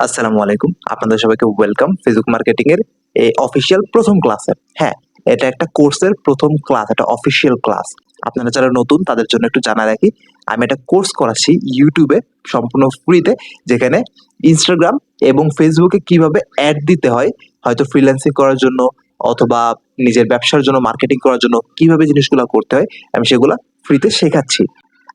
আসসালামু আলাইকুম। আপনাদের সবাইকে ওয়েলকাম ফেসবুক মার্কেটিং এর এই অফিসিয়াল প্রথম ক্লাসে হ্যাঁ এটা একটা কোর্সের প্রথম ক্লাস একটা অফিসিয়াল ক্লাস আপনারা যারা নতুন, তাদের জন্য একটু জানা রাখি, আমি একটা কোর্স করাচ্ছি ইউটিউবে সম্পূর্ণ ফ্রিতে যেখানে ইনস্টাগ্রাম এবং ফেসবুকে কীভাবে অ্যাড দিতে হয়, হয়তো ফ্রিল্যান্সিং করার জন্য অথবা নিজের ব্যবসার জন্য মার্কেটিং করার জন্য কীভাবে জিনিসগুলো করতে হয়, আমি সেগুলো ফ্রিতে শেখাচ্ছি।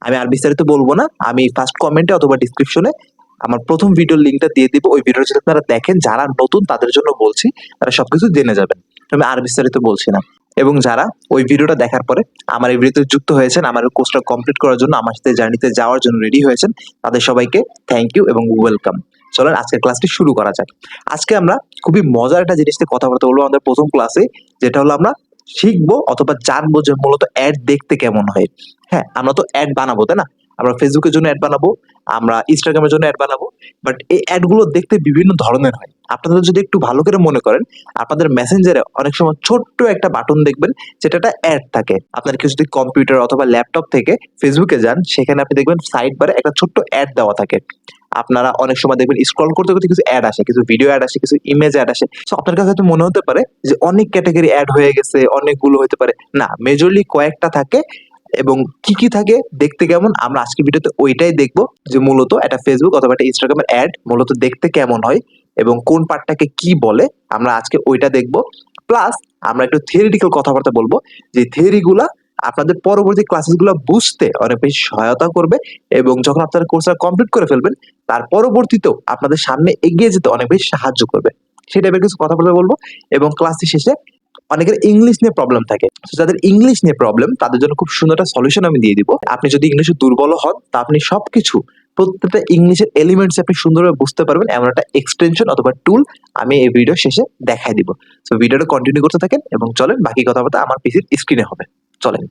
আমি আর বিস্তারিত বলব না, আমি ফার্স্ট কমেন্টে অথবা ডিসক্রিপশনে আমার প্রথম ভিডিওর লিঙ্কটা দিয়ে দিব। ওই ভিডিওটা যদি আপনারা দেখেন, যারা নতুন, তাদের জন্য বলছি, তারা সবকিছু জেনে যাবেন। আমি আর বিস্তারিত বলছি না। এবং যারা ওই ভিডিওটা দেখার পরে আমার এই ভিডিওতে যুক্ত হয়েছেন, আমার কোর্সটা কমপ্লিট করার জন্য, আমার সাথে জার্নিতে যাওয়ার জন্য রেডি হয়েছেন, তাদের সবাইকে থ্যাংক ইউ এবং ওয়েলকাম চলেন, আজকের ক্লাসটি শুরু করা যাক। আজকে আমরা খুবই মজার একটা জিনিস নিয়ে কথাবার্তা বলব আমাদের প্রথম ক্লাসে যেটা হলো আমরা শিখব অথবা জানব যে মূলত অ্যাড দেখতে কেমন হয়। হ্যাঁ আমরা তো অ্যাড বানাবো, তাই না? আমরা ফেসবুকের জন্য অ্যাড বানাবো, আমরা ইনস্টাগ্রামের জন্য অ্যাড বানাবো বাট এই অ্যাডগুলো দেখতে বিভিন্ন ধরনের হয়। আপনাদের যদি একটু ভালো করে মনে করেন, আপনাদের মেসেঞ্জারে অনেক সময় ছোট্ট একটা বাটন দেখবেন যেটা একটা অ্যাড থাকে। আপনার কেউ যদি কম্পিউটার অথবা ল্যাপটপ থেকে ফেসবুকে যান, সেখানে আপনি দেখবেন সাইড বারে একটা ছোট্ট অ্যাড দেওয়া থাকে। আপনারা অনেক সময় দেখবেন স্ক্রল করতে করতে কিছু অ্যাড আসে, কিছু ভিডিও অ্যাড আসে, কিছু ইমেজ অ্যাড আসে। সো আপনার কাছে হয়তো মনে হতে পারে যে অনেক ক্যাটাগরি অ্যাড হয়ে গেছে, অনেকগুলো হতে পারে। না মেজরলি কয়েকটা থাকে। এবং কি কি থাকে দেখতে কেমন? আমরা আজকে ভিডিওতে ওইটাই দেখব যে মূলত একটা ফেসবুক অথবা একটা ইনস্টাগ্রামের অ্যাড মূলত দেখতে কেমন হয় এবং কোন পার্টটাকে কি বলে আমরা আজকে ওইটা দেখব। প্লাস আমরা একটু থিওরিটিক্যাল কথাবার্তা বলব যে থিওরিগুলা আপনাদের পরবর্তী ক্লাসেসগুলো বুঝতে অনেক বেশি সহায়তা করবে এবং যখন আপনারা কোর্সটা কমপ্লিট করে ফেলবেন, তার পরবর্তীতেও আপনাদের সামনে এগিয়ে যেতে অনেক বেশি সাহায্য করবে। টাইপের কিছু কথাবার্তা বলব এবং ক্লাসটি শেষে অনেকের ইংলিশ নিয়ে প্রবলেম থাকে। যাদের ইংলিশ নিয়ে প্রবলেম তাদের জন্য খুব সুন্দর একটা সলিউশন আমি দিয়ে দিব। আপনি যদি ইংলিশে দুর্বল হন, তা আপনি সবকিছু, প্রত্যেকটা ইংলিশের এলিমেন্টস আপনি সুন্দরভাবে বুঝতে পারবেন। এমন একটা এক্সটেনশন অথবা টুল আমি এই ভিডিও শেষে দেখাই দিব। তো ভিডিওটা কন্টিনিউ করতে থাকেন এবং চলেন, বাকি কথাবার্তা আমার পিসির স্ক্রিনে হবে। চলেন।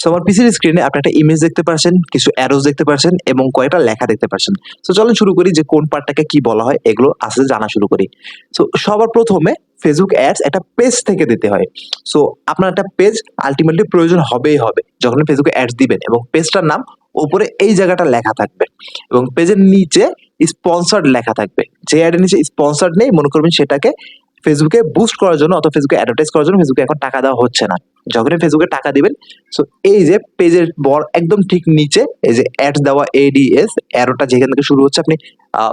সো আমার পিসির স্ক্রিনে আপনি একটা ইমেজ দেখতে পাচ্ছেন কিছু অ্যারোজ দেখতে পাচ্ছেন এবং কয়েকটা লেখা দেখতে পাচ্ছেন সো চলেন শুরু করি যে কোন পার্টটাকে কি বলা হয়, এগুলো আস্তে জানা শুরু করি। সো সবার প্রথমে ফেসবুক অ্যাডস একটা পেজ থেকে দিতে হয়। সো আপনার একটা পেজ আলটিমেটলি প্রয়োজন হবেই হবে, যখন ফেসবুকে অ্যাডস দিবেন এবং পেজটার নাম উপরে এই জায়গাটা লেখা থাকবে এবং পেজের নিচে স্পন্সার্ড লেখা থাকবে। যে অ্যাডের নিচে স্পন্সার্ড নেই, মনে করবেন সেটাকে ফেসবুকে বুস্ট করার জন্য অথবা ফেসবুকে অ্যাডভার্টাইজ করার জন্য ফেসবুকে এখন টাকা দেওয়া হচ্ছে না। যখনই ফেসবুকে টাকা দিবেন সো এই যে পেজের বর একদম ঠিক নিচে এই যে অ্যাডস দেওয়া এডিএস অ্যারোটা যেখান থেকে শুরু হচ্ছে, আপনি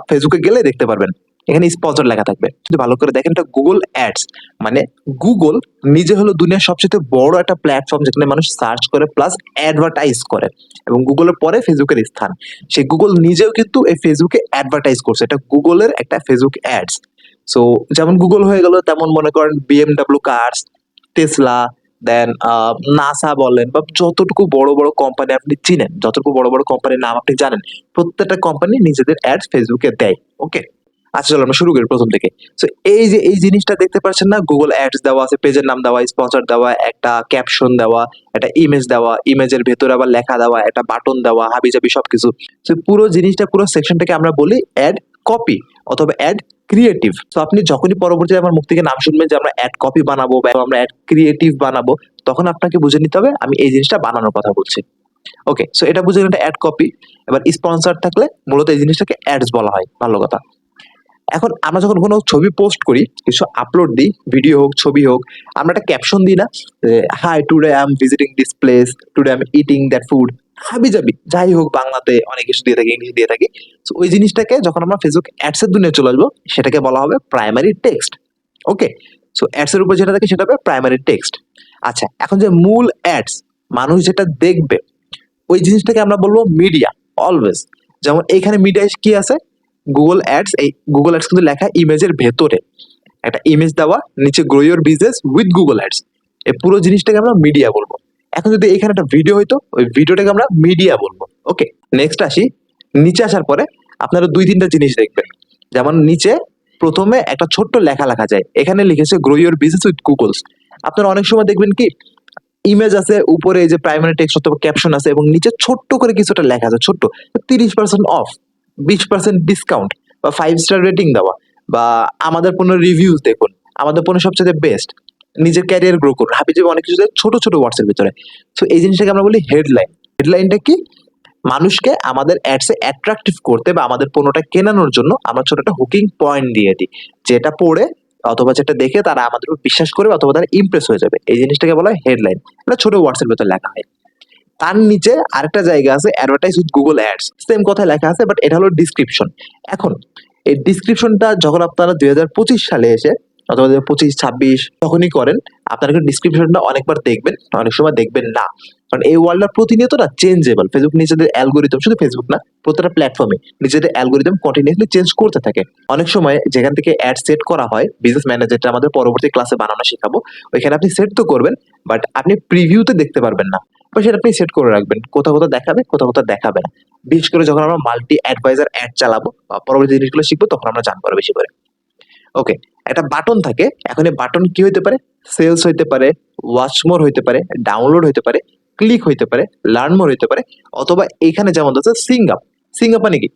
ফেসবুকে গেলে দেখতে পারবেন। এখানে স্পন্সর লেখা থাকবে। যদি ভালো করে দেখেন, এটা গুগল অ্যাডস মানে গুগল নিজে হলো দুনিয়ার সবচেয়ে বড় একটা প্ল্যাটফর্ম যেখানে মানুষ সার্চ করে প্লাস অ্যাডভার্টাইজ করে। এবং গুগলের পরে ফেসবুকের স্থান। সেই গুগল নিজেও কিন্তু এই ফেসবুকে অ্যাডভার্টাইজ করছে। এটা গুগলের একটা ফেসবুক অ্যাডস সো যেমন গুগল হয়ে গেল, তেমন মনে করেন BMW cars Tesla then NASA বলেন, বা যতটুকু বড় বড় কোম্পানি আপনি চিনেন, যতটুকু বড় বড় কোম্পানির নাম আপনি জানেন, প্রত্যেকটা কোম্পানি নিজেদের অ্যাড ফেসবুকে দেয় ওকে আচ্ছা চলো আমরা শুরু করি প্রথম থেকে সো এই যে, এই জিনিসটা দেখতে পাচ্ছেন না গুগল অ্যাডস দেওয়া আছে পেজের নাম দেওয়া স্পন্সর দেওয়া, একটা ক্যাপশন দেওয়া, একটা ইমেজ দেওয়া ইমেজের ভেতরে আবার লেখা দেওয়া, একটা বাটন দেওয়া, হাবিজাবি সবকিছু। তো পুরো জিনিসটা, পুরো সেকশনটাকে আমরা বলি অ্যাড কপি অথবা অ্যাড ক্রিয়েটিভ তো আপনি যখনই পরবর্তীতে আমার মুখ থেকে নাম শুনবেন যে আমরা অ্যাড কপি বানাবো বা আমরা অ্যাড ক্রিয়েটিভ বানাবো, তখন আপনাকে বুঝে নিতে হবে আমি এই জিনিসটা বানানোর কথা বলছি। ওকে সো এটা বুঝে এটা অ্যাড কপি এবার স্পন্সর থাকলে মূলত এই জিনিসটাকে অ্যাডস বলা হয়, ভালো কথা। এখন আমরা যখন কোনো ছবি পোস্ট করি, কিছু আপলোড দিই ভিডিও হোক, ছবি হোক, আমরা একটা ক্যাপশন দিই না hi today I am visiting this place today I am eating that food হাবি যাবি যাই হোক বাংলাতে অনেক কিছু দিয়ে থাকে, ইংলিশ দিয়ে থাকে। তো ওই জিনিসটাকে যখন আমরা ফেসবুক অ্যাডস এর দুনিয়া চলে আসব, সেটাকে বলা হবে primary text okay so ads এর উপর যেটা থাকে, সেটা হবে প্রাইমারি টেক্সট আচ্ছা এখন যে মূল অ্যাডস মানুষ যেটা দেখবে, ওই জিনিসটাকে আমরা বলব মিডিয়া অলওয়েজ যেমন এইখানে মিডিয়া কি আছে? গুগল অ্যাডস এই গুগল অ্যাডস কিন্তু লেখা ইমেজের ভেতরে। একটা ইমেজ দেওয়া, নিচে grow your business with Google ads এই পুরো জিনিসটাকে আমরা মিডিয়া বলব। এখন যদি এখানে একটা ভিডিও হইতো, ওই ভিডিওটাকে আমরা মিডিয়া বলব ওকে নেক্সট আসি, নিচে আসার পরে আপনারা দুই তিনটা জিনিস দেখবেন। যেমন নিচে প্রথমে একটা ছোট্ট লেখা লেখা যায়, এখানে লিখেছে grow your business with Google's আপনারা অনেক সময় দেখবেন কি ইমেজ আছে, উপরে এই যে প্রাইমারি টেক্সট অথবা ক্যাপশন আছে, এবং নিচে ছোট্ট করে কিছুটা লেখা আছে, ছোট্ট। তিরিশ পার্সেন্ট অফ বিশ পার্সেন্ট ডিসকাউন্ট বা ফাইভ স্টার রেটিং দেওয়া, বা আমাদের পণ্য রিভিউজ দেখুন, আমাদের পণ্য সবচেয়ে বেস্ট নিজের ক্যারিয়ার গ্রো করুন। হাবি অনেক কিছু ছোট ছোট ওয়ার্ডসের ভিতরে। সো এই জিনিসটাকে আমরা বলি হেডলাইন হেডলাইনটা কি? মানুষকে আমাদের অ্যাডসে অ্যাট্রাকটিভ করতে বা আমাদের পণ্যটা কেনানোর জন্য আমরা ছোট একটা হুকিং পয়েন্ট দিয়ে দিই। যেটা পড়ে অথবা যেটা দেখে তারা আমাদের উপর বিশ্বাস করবে অথবা তারা ইমপ্রেস হয়ে যাবে। এই জিনিসটাকে বলা হয় হেডলাইন এটা ছোট ওয়ার্ডসের ভিতরে লেখা হয়। তার নিচে আরেকটা জায়গা আছে advertise with Google ads same কথায় লেখা আছে বাট এটা হলো ডিসক্রিপশন এখন, এই ডিসক্রিপশনটা যখন আপনারা দুই হাজার পঁচিশ সালে এসে অথবা পঁচিশ, ছাব্বিশ, তখনই করেন। আপনারা কিন্তু ডিসক্রিপশনটা অনেকবার দেখবেন, অনেক সময় দেখবেন না। কারণ এই ওয়ার্ল্ডটা প্রতিনিয়ত না চেঞ্জেবল ফেসবুক নিজেদের অ্যালগোরিদম শুধু ফেসবুক না প্রত্যেকটা প্ল্যাটফর্মে নিজেদের অ্যালগোরিদম কন্টিনিউসলি চেঞ্জ করতে থাকে। অনেক সময় যেখান থেকে অ্যাড সেট করা হয় বিজনেস ম্যানেজারটা আমাদের পরবর্তী ক্লাসে বানানো শেখাবো, ওইখানে আপনি সেট তো করবেন বাট আপনি প্রিভিউতে দেখতে পারবেন না। বা সেটা আপনি সেট করে রাখবেন, কোথাও কোথাও দেখাবে, কোথাও কোথাও দেখাবে না। বিশেষ করে যখন আমরা মাল্টি অ্যাডভাইজার অ্যাড চালাবো বা পরবর্তী জিনিসগুলো শিখব, তখন আমরা জানব বেশি করে। ওকে একটা বাটন থাকে, এখন এই বাটন কি হইতে পারে? সেলস হইতে পারে ওয়াচ মোর হইতে পারে ডাউনলোড হইতে পারে ক্লিক হইতে পারে লার্ন মোর হইতে পারে, অথবা এখানে যেমন আছে সিং আপ সিং আপ মানে কি?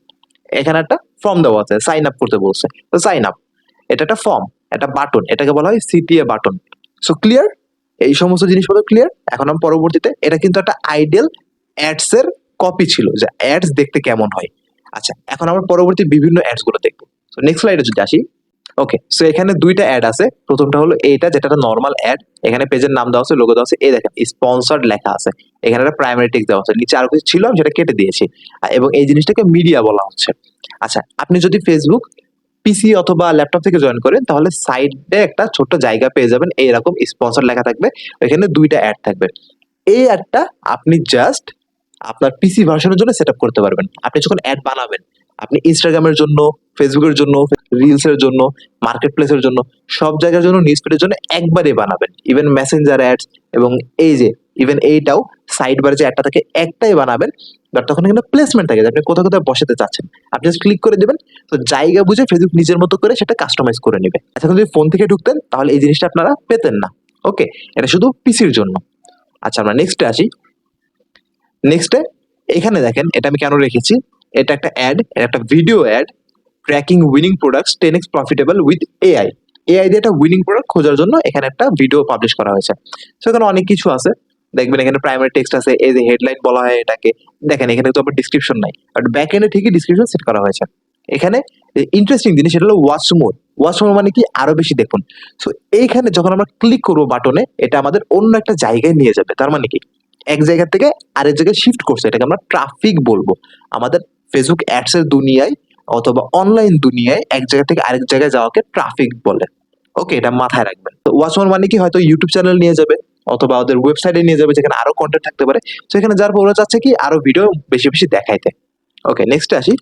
এখানে একটা ফর্ম দেওয়া আছে সাইন আপ করতে বলছে। তো সাইন আপ এটা একটা ফর্ম একটা বাটন এটাকে বলা হয় সিটিএ বাটন সো ক্লিয়ার এই সমস্ত জিনিসপত্র ক্লিয়ার এখন আমি পরবর্তীতে, এটা কিন্তু একটা আইডিয়াল অ্যাডস এর কপি ছিল, যে অ্যাডস দেখতে কেমন হয়। আচ্ছা এখন আমরা পরবর্তী বিভিন্ন অ্যাডসগুলো দেখব। নেক্সট স্লাইডে যদি আসি। ওকে সো এখানে দুইটা অ্যাড আছে। প্রথমটা হলো এইটা যেটা নর্মাল অ্যাড এখানে পেজের নাম দেওয়া আছে লোগো দেওয়া আছে। এই দেখেন স্পন্সর্ড লেখা আছে। এখানে একটা প্রাইমারি টেক্সট দেওয়া আছে। নিচে আরও কিছু ছিল, আমি সেটা কেটে দিয়েছি। এবং এই জিনিসটাকে মিডিয়া বলা হচ্ছে। আচ্ছা আপনি যদি ফেসবুক পিসি অথবা ল্যাপটপ থেকে জয়েন করেন, তাহলে সাইডে একটা ছোট্ট জায়গা পেয়ে যাবেন। এইরকম স্পন্সর লেখা থাকবে। এখানে দুইটা অ্যাড থাকবে। এই অ্যাডটা আপনি জাস্ট আপনার পিসি ভার্সনের জন্য সেট করতে পারবেন। আপনি যখন অ্যাড বানাবেন আপনি ইনস্টাগ্রামের জন্য ফেসবুকের জন্য রিলসের জন্য মার্কেট প্লেসের জন্য, সব জায়গার জন্য নিউজ ফিডের জন্য একবারে বানাবেন। ইভেন মেসেঞ্জার অ্যাডস এবং এই যে ইভেন এইটাও সাইড বার যে একটা থাকে, একটাই বানাবেন। বাট তখন এখানে প্লেসমেন্ট থাকে আপনি কোথাও কোথাও বসাতে চাচ্ছেন। আপনি জাস্ট ক্লিক করে দেবেন, তো জায়গা বুঝে ফেসবুক নিজের মতো করে সেটা কাস্টমাইজ করে নেবে। আচ্ছা যদি ফোন থেকে ঢুকতেন, তাহলে এই জিনিসটা আপনারা পেতেন না। ওকে এটা শুধু পিসির জন্য। আচ্ছা আমরা নেক্সটে আসি। নেক্সটে এখানে দেখেন, এটা আমি কেন রেখেছি? এটা একটা অ্যাড একটা video ad tracking winning products ten X profitable with AI AI দিয়ে একটা উইনিং প্রোডাক্ট খোঁজার জন্য এখানে একটা ভিডিও পাবলিশ করা হয়েছে। সো এখানে অনেক কিছু আছে। দেখবেন এখানে প্রাইমারি টেক্সট আছে, এই যে হেডলাইন বলা হয় এটাকে। দেখেন, এখানে তো আবার ডিসক্রিপশন নাই। বাট ব্যাক এন্ডে ঠিকই ডিসক্রিপশন সেট করা হয়েছে। এখানে ইন্টারেস্টিং জিনিস, সেটা হলো ওয়াচ মোর ওয়াচ মোর মানে কি? আরও বেশি দেখুন। সো এইখানে যখন আমরা ক্লিক করব বাটনে এটা আমাদের অন্য একটা জায়গায় নিয়ে যাবে। তার মানে কি? এক জায়গা থেকে আরেক জায়গায় শিফট করছে। এটাকে আমরা ট্রাফিক বলব। আমাদের ফেসবুক অ্যাডস এর দুনিয়ায় অথবা অনলাইন দুনিয়ায় এক জায়গা থেকে আরেক জায়গায় যাওয়াকে ট্রাফিক বলে। ওকে এটা মাথায় রাখবেন। তো ওয়াচমোর মানে কি? হয়তো ইউটিউব চ্যানেল নিয়ে যাবে অথবা ওদের ওয়েবসাইটে নিয়ে যাবে যেখানে আরও কন্টেন্ট থাকতে পারে। সেখানে যার পর ওরা চাচ্ছে কি? আরও ভিডিও বেশি বেশি দেখাইতে। ওকে নেক্সট আসি।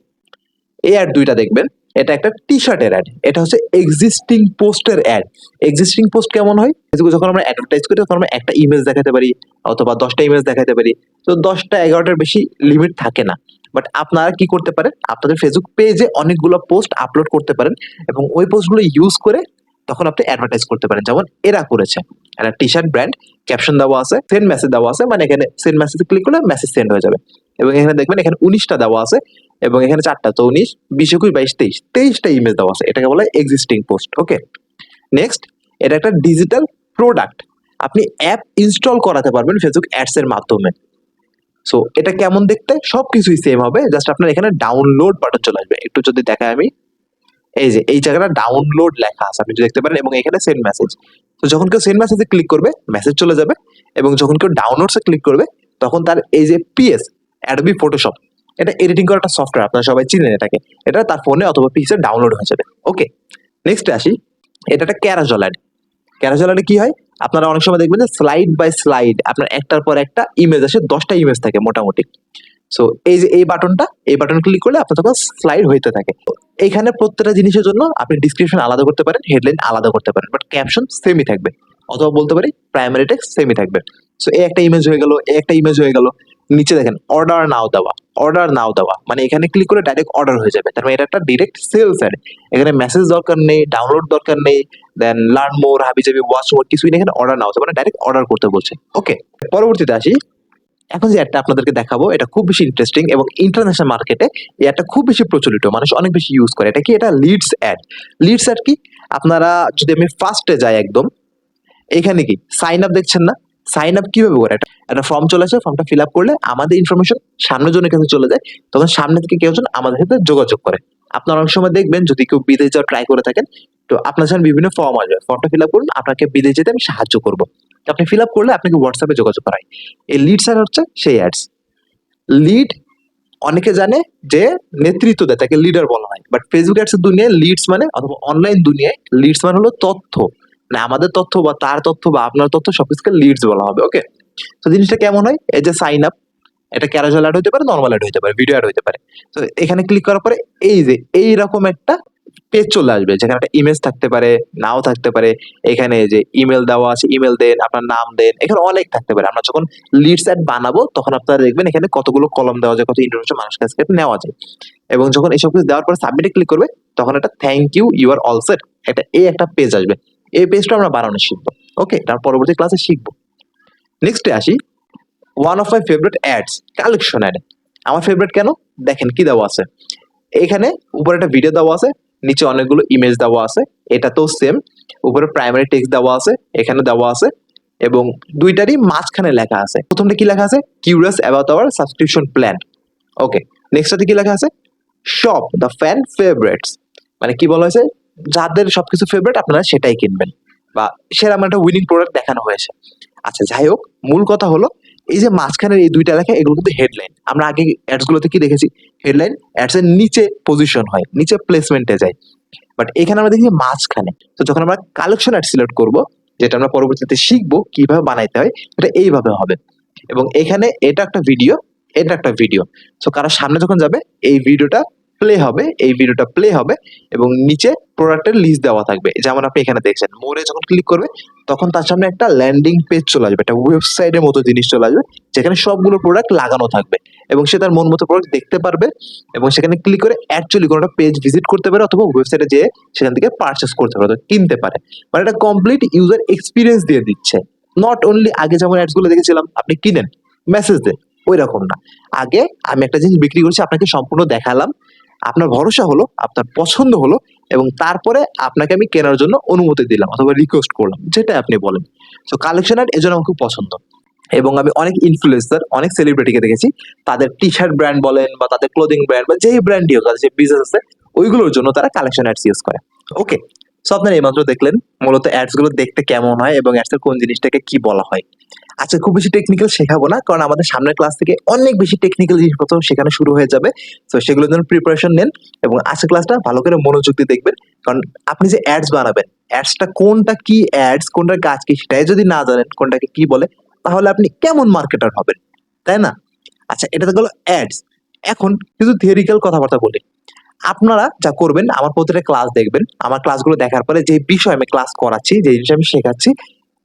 এই অ্যাড দুইটা দেখবেন। এটা একটা টি শার্টের অ্যাড এটা হচ্ছে এক্সিস্টিং পোস্টের অ্যাড এক্সিস্টিং পোস্ট কেমন হয়? যখন আমরা অ্যাডভার্টাইজ করি, তখন আমরা একটা ইমেজ দেখাতে পারি, অথবা দশটা ইমেজ দেখাতে পারি। তো দশটা এগারোটার বেশি লিমিট থাকে না। বাট আপনারা কি করতে পারেন? আপনাদের ফেসবুক পেজে অনেকগুলো পোস্ট আপলোড করতে পারেন এবং ওই পোস্টগুলো ইউজ করে তখন আপনি অ্যাডভার্টাইজ করতে পারেন। যেমন এরা করেছে। একটা টি শার্ট ব্র্যান্ড ক্যাপশন দেওয়া আছে সেন্ড মেসেজ দেওয়া আছে মানে এখানে সেন্ড মেসেজ ক্লিক করলে মেসেজ সেন্ড হয়ে যাবে। এবং এখানে দেখবেন এখানে উনিশটা দেওয়া আছে এবং এখানে চারটা। তো উনিশ, বিশ, একুশ, বাইশ, তেইশ, তেইশটা ইমেজ দেওয়া আছে। এটাকে বলা হয় এক্সিস্টিং পোস্ট ওকে নেক্সট এটা একটা ডিজিটাল প্রোডাক্ট আপনি অ্যাপ ইনস্টল করাতে পারবেন ফেসবুক অ্যাডস এর মাধ্যমে। সো এটা কেমন দেখতে? সব কিছুই সেম হবে। জাস্ট আপনার এখানে ডাউনলোড বাটন চলে আসবে। একটু যদি দেখায় আমি। এই যে, এই জায়গাটা ডাউনলোড লেখা আছে, আপনি দেখতে পারেন, এবং এখানে সেন্ড মেসেজ তো যখন কেউ সেন্ড মেসেজে ক্লিক করবে মেসেজ চলে যাবে, এবং যখন কেউ ডাউনলোডসে ক্লিক করবে, তখন তার এই যে পিএস অ্যাডবি ফটোশপ এটা এডিটিং করার একটা সফটওয়্যার আপনারা সবাই চিনেন এটাকে। এটা তার ফোনে অথবা পিসে ডাউনলোড হয়ে যাবে। ওকে নেক্সট আসি। এটা একটা ক্যারাজল অ্যাড ক্যারাজল অ্যাডে কি হয়? আপনারা অনেক সময় দেখবেন যে স্লাইড বাই স্লাইড আপনার একটার পর একটা ইমেজ আসে, দশটা ইমেজ থাকে মোটামুটি। সো এই যে এই বাটনটা এই বাটন ক্লিক করলে আপনার তখন স্লাইড হইতে থাকে। এখানে প্রত্যেকটা জিনিসের জন্য আপনি ডিসক্রিপশন আলাদা করতে পারেন হেডলাইন আলাদা করতে পারেন বাট ক্যাপশন সেমই থাকবে। অথবা বলতে পারি প্রাইমারি টেক্সট সেমই থাকবে। সো এই একটা ইমেজ হয়ে গেল, এই একটা ইমেজ হয়ে গেল। নিচে দেখেন অর্ডার নাও দেওয়া অর্ডার নাও দেওয়া। মানে এখানে ক্লিক করে ডাইরেক্ট অর্ডার হয়ে যাবে। তার মানে এটা একটা ডিরেক্ট সেলস অ্যাড এখানে মেসেজ দরকার নেই ডাউনলোড দরকার নেই দেন লার্ন মোর হাবি যাবি ওয়াচ মোর কিছুই এখানে অর্ডার নাও মানে ডাইরেক্ট অর্ডার করতে বলছে। ওকে পরবর্তীতে আসি। এখন যে অ্যাডটা আপনাদেরকে দেখাবো, এটা খুব বেশি ইন্টারেস্টিং এবং ইন্টারন্যাশনাল মার্কেটে এই অ্যাডটা খুব বেশি প্রচলিত। মানুষ অনেক বেশি ইউজ করে। এটা কি? এটা লিডস অ্যাড লিডস অ্যাড কি? আপনারা যদি আমি ফার্স্টে যাই একদম, এখানে কি? সাইন আপ দেখছেন না? সাইন আপ কীভাবে করে? একটা ফর্ম চলে আসে ফর্মটা ফিল আপ করলে আমাদের ইনফরমেশন সামনের জনের কাছে চলে যায়, তখন সামনে থেকে কেউ আমাদের সাথে যোগাযোগ করে। আপনারা অনেক সময় দেখবেন, যদি কেউ বিদেশ যাওয়ার ট্রাই করে থাকেন, তো আপনার সামনে বিভিন্ন ফর্ম আসবে। ফর্মটা ফিল আপ করুন, আপনাকে বিদেশ যেতে আমি সাহায্য করব। আপনি ফিল আপ করলে আপনাকে হোয়াটসঅ্যাপে যোগাযোগ করাই এই লিড স্যার হচ্ছে সেই অ্যাডস লিড অনেকে জানে যে নেতৃত্ব দেয়, তাকে লিডার বলা হয়। বাট ফেসবুক অ্যাডস এর দুনিয়ায় লিডস মানে অথবা অনলাইন দুনিয়ায় লিডস মানে হলো তথ্য। মানে আমাদের তথ্য বা তার তথ্য বা আপনার তথ্য সবকিছুকে লিডস বলা হবে ওকে তো জিনিসটা কেমন হয়? এই যে সাইন আপ এটা ক্যারাজুয়াল অ্যাড হতে পারে নর্মাল অ্যাড হতে পারে ভিডিও অ্যাড হতে পারে। তো এখানে ক্লিক করার পরে এই যে এই রকম একটা পেজ চলে আসবে, যেখানে একটা ইমেজ থাকতে পারে, নাও থাকতে পারে, এখানে যে ইমেল দেওয়া আছে ইমেল দেন, আপনার নাম দেন, এখানে অনেক থাকতে পারে। আমরা যখন লিডস অ্যাড বানাবো, তখন আপনারা দেখবেন এখানে কতগুলো কলম দেওয়া যায়, কত ইনফরমেশন মানুষের কাছ থেকে নেওয়া যায়। এবং যখন এইসব কিছু দেওয়ার পর সাবমিটে ক্লিক করবে, তখন একটা thank you you are all set এই একটা পেজ আসবে। এই পেজটা আমরা বানানো শিখব। ওকে তার পরবর্তী ক্লাসে শিখব। নেক্সটে আসি। One of my favourite ads collection ad আমার ফেভারিট কেন? দেখেন কি দেওয়া আছে। এখানে উপরে একটা ভিডিও দেওয়া আছে, নিচে অনেকগুলো ইমেজ দেওয়া আছে এটা তো সেম উপরে প্রাইমারি টেক্সট দেওয়া আছে, এখানে দেওয়া আছে, এবং দুইটারই মাঝখানে লেখা আছে। প্রথমটা কি লেখা আছে? Curious about our subscription plan okay নেক্সটটাতে কি লেখা আছে? শপ দ্য ফ্যান ফেভারিটস মানে কি বলা হয়েছে? যাদের সবকিছু ফেভারিট আপনারা সেটাই কিনবেন। বা সেরকম একটা উইনিং প্রোডাক্ট দেখানো হয়েছে। আচ্ছা যাই হোক, মূল কথা হলো, এই যে মাঝখানের এই দুইটা লেখা, এগুলো কিন্তু হেডলাইন আমরা আগে অ্যাডস গুলোতে কি দেখেছি? হেডলাইন অ্যাডস এর নিচে পজিশন হয়, নিচে প্লেসমেন্টে যায়। বাট এখানে আমরা দেখি মাঝখানে। তো যখন আমরা কালেকশন অ্যাড সিলেক্ট করব, যেটা আমরা পরবর্তীতে শিখব কীভাবে বানাইতে হয় এটা এইভাবে হবে। এবং এখানে এটা একটা ভিডিও এটা একটা ভিডিও সো কারও সামনে যখন যাবে, এই ভিডিওটা প্লে হবে, এই ভিডিওটা প্লে হবে এবং নিচে প্রোডাক্টের লিস্ট দেওয়া থাকবে। যেমন আপনি এখানে দেখছেন, মোড়ে যখন ক্লিক করবে, তখন তার সামনে একটা ল্যান্ডিং পেজ চলে আসবে, একটা ওয়েবসাইটের মতো জিনিস চলে আসবে, যেখানে সবগুলো প্রোডাক্ট লাগানো থাকবে এবং সে তার মন মতো প্রোডাক্ট দেখতে পারবে এবং সেখানে ক্লিক করে অ্যাকচুয়ালি কোনো একটা পেজ ভিজিট করতে পারে অথবা ওয়েবসাইটে যেয়ে সেখান থেকে পারচেস করতে পারে অথবা কিনতে পারে। মানে একটা কমপ্লিট ইউজার এক্সপিরিয়েন্স দিয়ে দিচ্ছে। নট অনলি আগে যেমন অ্যাডসগুলো দেখেছিলাম, আপনি কিনেন মেসেজ দেন ওই রকম না। আগে আমি একটা জিনিস বিক্রি করছি, আপনাকে সম্পূর্ণ দেখালাম আপনার ভরসা হলো, আপনার পছন্দ হলো এবং তারপরে আপনাকে আমি কেনার জন্য অনুমতি দিলাম অথবা রিকোয়েস্ট করলাম যেটা আপনি বলেন। তো কালেকশন আর্ট এজন্য আমার খুব পছন্দ। এবং আমি অনেক ইনফ্লুয়েন্সার অনেক সেলিব্রিটিকে দেখেছি, তাদের টি শার্ট ব্র্যান্ড বলেন বা তাদের ক্লোদিং ব্র্যান্ড বা যেই ব্র্যান্ডই হোক, তাদের যে বিজনেস আছে, ওইগুলোর জন্য তারা কালেকশন অ্যাডস ইউজ করে। ওকে সো আপনারা এইমাত্র দেখলেন মূলত অ্যাডসগুলো দেখতে কেমন হয় এবং অ্যাডস এর কোন জিনিসটাকে কি বলা হয়। আচ্ছা খুব বেশি টেকনিক্যাল শেখাবো না, কারণ আমাদের সামনের ক্লাস থেকে অনেক বেশি টেকনিক্যাল জিনিসপত্র শেখানো শুরু হয়ে যাবে। তো সেগুলোর জন্য প্রিপারেশন নেন এবং আজকের ক্লাসটা ভালো করে মনোযোগ দিয়ে দেখবেন। কারণ আপনি যে অ্যাডস বানাবেন অ্যাডসটা কোনটা কি অ্যাডস কোনটার কাজ কি সেটাই যদি না জানেন, কোনটাকে কি বলে, তাহলে আপনি কেমন মার্কেটার হবেন, তাই না? আচ্ছা এটা তো গেলো অ্যাডস এখন কিছু থিওরিক্যাল কথাবার্তা বলি। আপনারা যা করবেন, আমার প্রতিটা ক্লাস দেখবেন। আমার ক্লাসগুলো দেখার পরে যে বিষয় আমি ক্লাস করাচ্ছি, যে জিনিস আমি শেখাচ্ছি,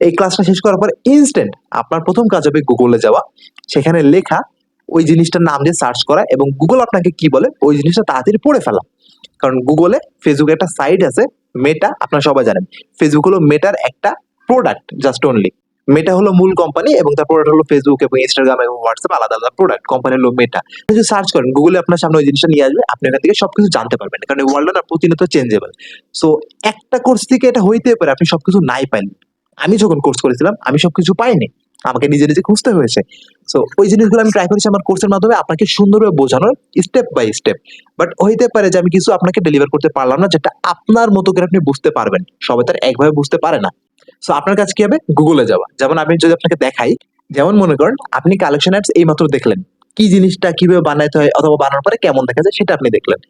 এই ক্লাসটা শেষ করার পরে ইনস্ট্যান্ট আপনার প্রথম কাজ হবে গুগলে যাওয়া। সেখানে লেখা ওই জিনিসটার নাম দিয়ে সার্চ করা এবং গুগল আপনাকে কি বলে? ওই জিনিসটা তাড়াতাড়ি পড়ে ফেলা। কারণ গুগলে ফেসবুকে একটা সাইট আছে মেটা আপনারা সবাই জানেন। ফেসবুক হলো মেটার একটা প্রোডাক্ট জাস্ট অনলি মেটা হলো মূল কোম্পানি এবং তার প্রোডাক্ট হলো ফেসবুক এবং ইনস্টাগ্রাম এবং হোয়াটসঅ্যাপ আলাদা আলাদা প্রোডাক্ট কোম্পানি হলো মেটা যদি সার্চ করেন গুগলে আপনার সামনে ওই জিনিসটা নিয়ে আসবে, আপনি এখান থেকে সবকিছু জানতে পারবেন। কারণ এই ওয়ার্ল্ড না প্রতিনিয়ত চেঞ্জেবল সো একটা কোর্স থেকে এটা হইতে পারে, আপনি সবকিছু নাই পাইন আমি যখন কোর্স করেছিলাম, আমি সবকিছু পাইনি। আমাকে নিজে নিজে খুঁজতে হয়েছে। সো ওই জিনিসগুলো আমি ট্রাই করেছি আমার কোর্সের মাধ্যমে আপনাকে সুন্দরভাবে বোঝানোর স্টেপ বাই স্টেপ বাট হইতে পারে যে আমি কিছু আপনাকে ডেলিভার করতে পারলাম না, যেটা আপনার মতো করে আপনি বুঝতে পারবেন। সবাই তার একভাবে বুঝতে পারে না। সো আপনার কাছে কি হবে? গুগলে যাওয়া। যেমন আমি যদি আপনাকে দেখাই, যেমন মনে করেন, আপনি কালেকশন অ্যাপস এই মাত্র দেখলেন। কি জিনিসটা কীভাবে বানাইতে হয় অথবা বানানোর পরে কেমন দেখা যায় সেটা আপনি দেখলেন।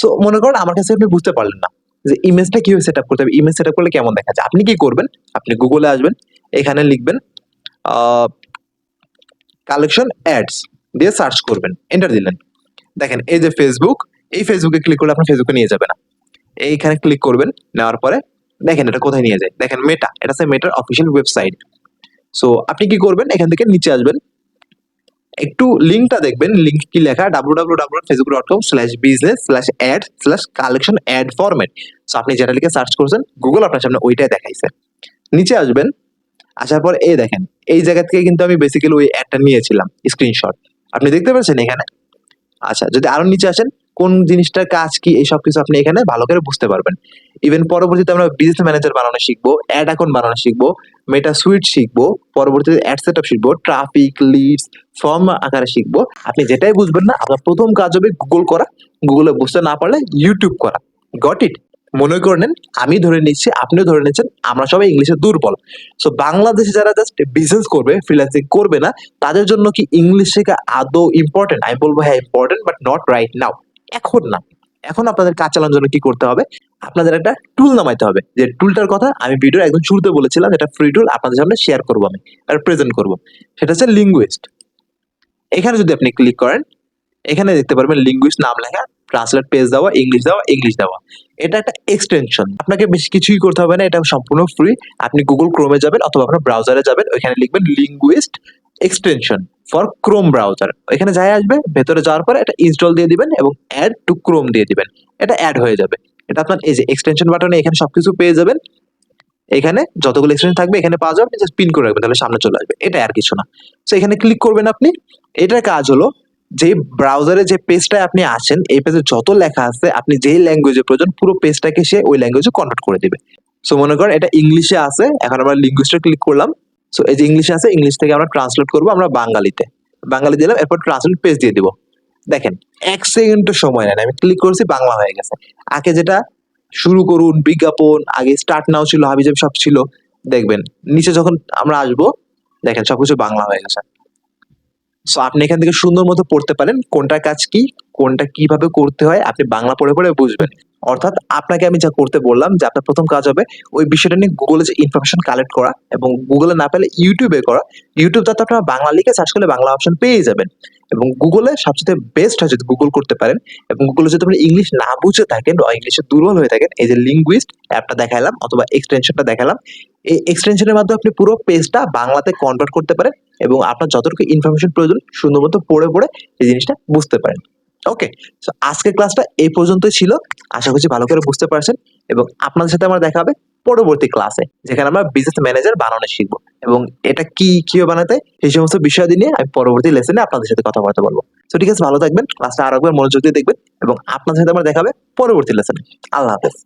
সো মনে করেন আমার কাছে আপনি বুঝতে পারলেন না যে ইমেজটা কীভাবে সেট আপ করতে হবে ইমেজ সেট আপ করলে কেমন দেখা যায়। আপনি কি করবেন? আপনি গুগলে আসবেন, এখানে লিখবেন কালেকশন অ্যাডস দিয়ে সার্চ করবেন। এন্টার দিলেন। দেখেন, এই যে ফেসবুক এই ফেসবুকে ক্লিক করলে আপনার ফেসবুকে নিয়ে যাবে না। এইখানে ক্লিক করবেন, নেওয়ার পরে দেখেন এটা কোথায় নিয়ে যায়। দেখেন মেটা এটা হচ্ছে মেটার অফিসিয়াল ওয়েবসাইট সো আপনি কি করবেন? এখান থেকে নিচে আসবেন। একটু লিঙ্কটা দেখবেন। লিঙ্ক কি লেখা? W W W Facebook dot com slash business slash ad slash collection ad format so আপনি যেটা লিখে সার্চ করছেন গুগল আপনার সামনে ওইটাই দেখাইছে। নিচে আসবেন। আসার পর এই দেখেন, এই জায়গা থেকে কিন্তু আমি বেসিক্যালি ওই অ্যাডটা নিয়েছিলাম স্ক্রিনশট আপনি দেখতে পাচ্ছেন এখানে? আচ্ছা যদি আরও নিচে আসেন কোন জিনিসটার কাজ কি, এই সব কিছু আপনি এখানে ভালো করে বুঝতে পারবেন। ইভেন পরবর্তীতে আমরা বিজনেস ম্যানেজার বানানো শিখব অ্যাড অ্যাকাউন্ট বানানো শিখব মেটা সুইট শিখব, পরবর্তীতে অ্যাড সেট আপ শিখব ট্রাফিক লিডস ফর্ম আকারে শিখব। আপনি যেটাই বুঝবেন না, আপনার প্রথম কাজ হবে গুগল করা। গুগলে বুঝতে না পারলে ইউটিউব করা। গট ইট মনে করে নেন, আমি ধরে নিচ্ছি আপনিও ধরে নিচ্ছেন, আমরা সবাই ইংলিশে দুর্বল। সো বাংলাদেশে যারা জাস্ট বিজনেস করবে ফ্রিল্যান্সিং করবে না, তাদের জন্য কি ইংলিশ শেখা আদৌ ইম্পর্টেন্ট আমি বলব হ্যাঁ important but not right now এখন না। এখন আপনাদের কাজ চালানোর জন্য কি করতে হবে? আপনাদের একটা টুল নামাইতে হবে। যে টুলটার কথা আমি ভিডিও একদম শুরুতে বলেছিলাম, এটা ফ্রি টুল আপনাদের সামনে শেয়ার করব আমি, আর প্রেজেন্ট করব। সেটা হচ্ছে লিঙ্গুয়েস্ট এখানে যদি আপনি ক্লিক করেন এখানে দেখতে পারবেন লিঙ্গুইস্ট নাম লেখা ট্রান্সলেট পেজ দেওয়া ইংলিশ দেওয়া ইংলিশ দেওয়া। এটা একটা এক্সটেনশন আপনাকে বেশি কিছুই করতে হবে না, এটা সম্পূর্ণ ফ্রি আপনি গুগল ক্রোমে যাবেন অথবা আপনার ব্রাউজারে যাবেন, ওইখানে লিখবেন linguist extension for Chrome browser এখানে যাই আসবে, ভেতরে যাওয়ার পরে এটা ইনস্টল দিয়ে দিবেন এবং অ্যাড টু ক্রোম দিয়ে দিবেন। এটা অ্যাড হয়ে যাবে। এটা আপনার এই যে এক্সটেনশন বাটনে এখানে সবকিছু পেয়ে যাবেন। এখানে যতগুলো এক্সটেনশন থাকবে, এখানে পাওয়া যাবে জাস্ট পিন করে রাখবেন, তাহলে সামনে চলে আসবে। এটা আর কিছু না। তো এখানে ক্লিক করবেন আপনি। এটার কাজ হলো যে ব্রাউজারে যে পেজটায় আপনি আছেন, এই পেজে যত লেখা আছে, আপনি যেই ল্যাঙ্গুয়েজে প্রয়োজন, পুরো পেজটাকে সে ওই ল্যাঙ্গুয়েজে কনভার্ট করে দিবে। সো মনে করেন এটা ইংলিশে আছে, এখন আমরা লিঙ্গুইস্টে ক্লিক করলাম। সো এই যে ইংলিশে আছে ইংলিশ থেকে আমরা ট্রান্সলেট করব আমরা বাঙালিতে। বাঙালি দিলাম, এরপর ট্রান্সলেট পেজ দিয়ে দিব। দেখেন, এক সেকেন্ডের সময় নেন আমি ক্লিক করছি, বাংলা হয়ে গেছে। আগে যেটা শুরু করুন, বিজ্ঞাপন, আগে স্টার্ট নাও ছিল, হাবিজাবি সব ছিল। দেখবেন, নিচে যখন আমরা আসব, দেখেন সবকিছু বাংলা হয়ে গেছে। সো আপনি এখান থেকে সুন্দর মতো পড়তে পারেন কোনটা কাজ কি কোনটা কীভাবে করতে হয়, আপনি বাংলা পড়ে পড়ে বুঝবেন। অর্থাৎ আপনাকে আমি যা করতে বললাম, যে আপনার প্রথম কাজ হবে ওই বিষয়টা নিয়ে গুগলে যে ইনফরমেশন কালেক্ট করা এবং গুগলে না পেলে ইউটিউবে করা। ইউটিউব যাতে আপনারা বাংলা লিখে সার্চ করলে বাংলা অপশন পেয়ে যাবেন। এবং গুগলে সবচেয়ে বেস্ট হয় যদি গুগল করতে পারেন। এবং গুগলে যদি আপনি ইংলিশ না বুঝে থাকেন বা ইংলিশে দুর্বল হয়ে থাকেন, এই যে লিঙ্গুইস্ট অ্যাপটা দেখালাম অথবা এক্সটেনশনটা দেখালাম, এই এক্সটেনশনের মাধ্যমে আপনি পুরো পেজটা বাংলাতে কনভার্ট করতে পারেন এবং আপনার যতটুকু ইনফরমেশন প্রয়োজন সুন্দর মতো পড়ে পড়ে এই জিনিসটা বুঝতে পারেন। ওকে সো আজকের ক্লাসটা এই পর্যন্তই ছিল। আশা করছি ভালো করে বুঝতে পারছেন এবং আপনাদের সাথে আমার দেখা হবে পরবর্তী ক্লাসে যেখানে আমরা বিজনেস ম্যানেজার বানানো শিখব এবং এটা কি, কীভাবে বানাতে সেই সমস্ত বিষয়াদি নিয়ে আমি পরবর্তী লেসনে আপনাদের সাথে কথা বলতে বলব। তো ঠিক আছে, ভালো থাকবেন। ক্লাসটা আরও একবার মনোযোগ দিয়ে দেখবেন এবং আপনাদের সাথে আমার দেখা হবে পরবর্তী লেসনে আল্লাহ হাফেজ।